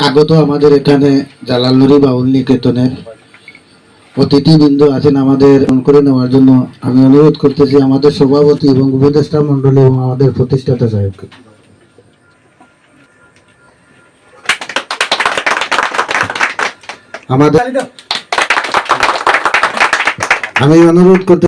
আগত আমাদের এখানে জালালনুরি বাউল নিকেতনের অতিথিবৃন্দ আছেন আমাদের করে নেওয়ার জন্য আমি অনুরোধ করতেছি আমাদের সভাপতি এবং উপদেষ্টা মন্ডলী এবং আমাদের প্রতিষ্ঠাতা সাহেবকে। আমাদের আমি অনুরোধ করতে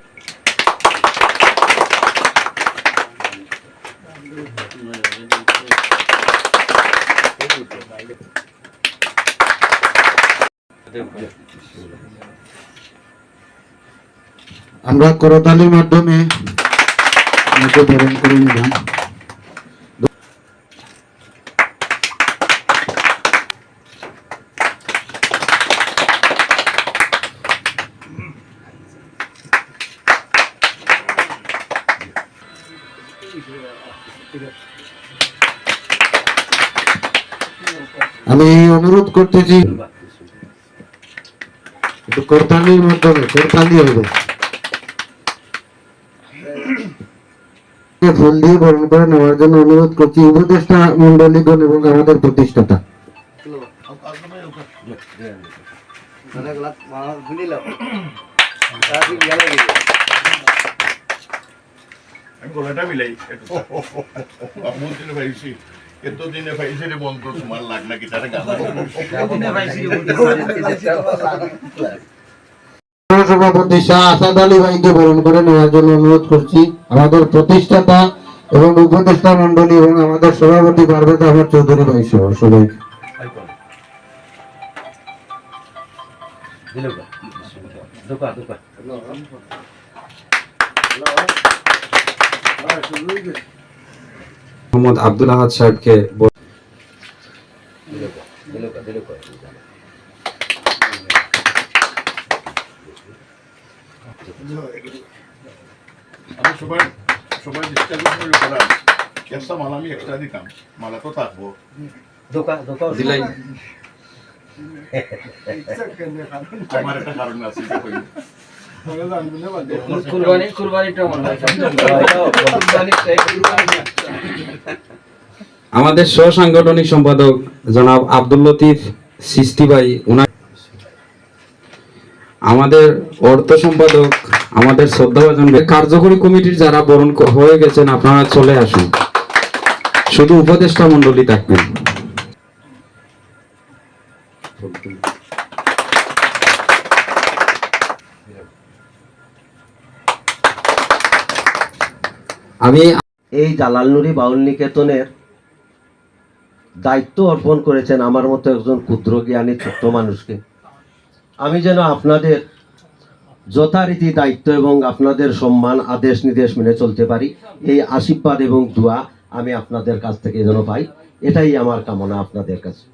আমরা করতালির মাধ্যমে আমি অনুরোধ করতেছি একটু করতালির মাধ্যমে করতালি হবে ফুল দিয়ে বরণ করে নেওয়ার জন্য অনুরোধ করছি উপদেষ্টা মন্ডলীগণ এবং আমাদের প্রতিষ্ঠাতা। আমি গলাটা মিলাই একটু আমন দিনে পাইছি রে বন্ধু তোমার লাগ নাকি তারা গানা সভাপতি শাহ আসাদ আলী ভাইকে বরণ করে নেওয়ার জন্য অনুরোধ করছি। আমাদের প্রতিষ্ঠাতা এবং উপদেষ্টা মন্ডলী এবং আমাদের সভাপতি পারভেজ আহমদ চৌধুরী ভাই সহ সবাই। মোহাম্মদ আব্দুল আহাদ সাহেবকে আমি সবাই সবাই ডিসকাস করে একটা মাল আমি এক্সট্রা দিতাম। মালা তো থাকব। দিলাই। আমার একটা কারণ আছে। আমাদের সহসাংগঠনিক সম্পাদক জনাব আব্দুল লতিফ সৃষ্টি ভাই আমাদের অর্থ সম্পাদক, আমাদের শ্রদ্ধাভাজন কার্যকরী কমিটির যারা বরণ হয়ে গেছেন, আপনারা চলে আসুন। শুধু উপদেষ্টা মন্ডলী থাকবেন। আমি এই জালাল জালালনুরি বাউল নিকেতনের দায়িত্ব অর্পণ করেছেন আমার মতো একজন ক্ষুদ্র জ্ঞানী ছোট্ট মানুষকে। আমি যেন আপনাদের যথারীতি দায়িত্ব এবং আপনাদের সম্মান, আদেশ, নির্দেশ মেনে চলতে পারি, এই আশীর্বাদ এবং দোয়া আমি আপনাদের কাছ থেকে যেন পাই, এটাই আমার কামনা আপনাদের কাছে।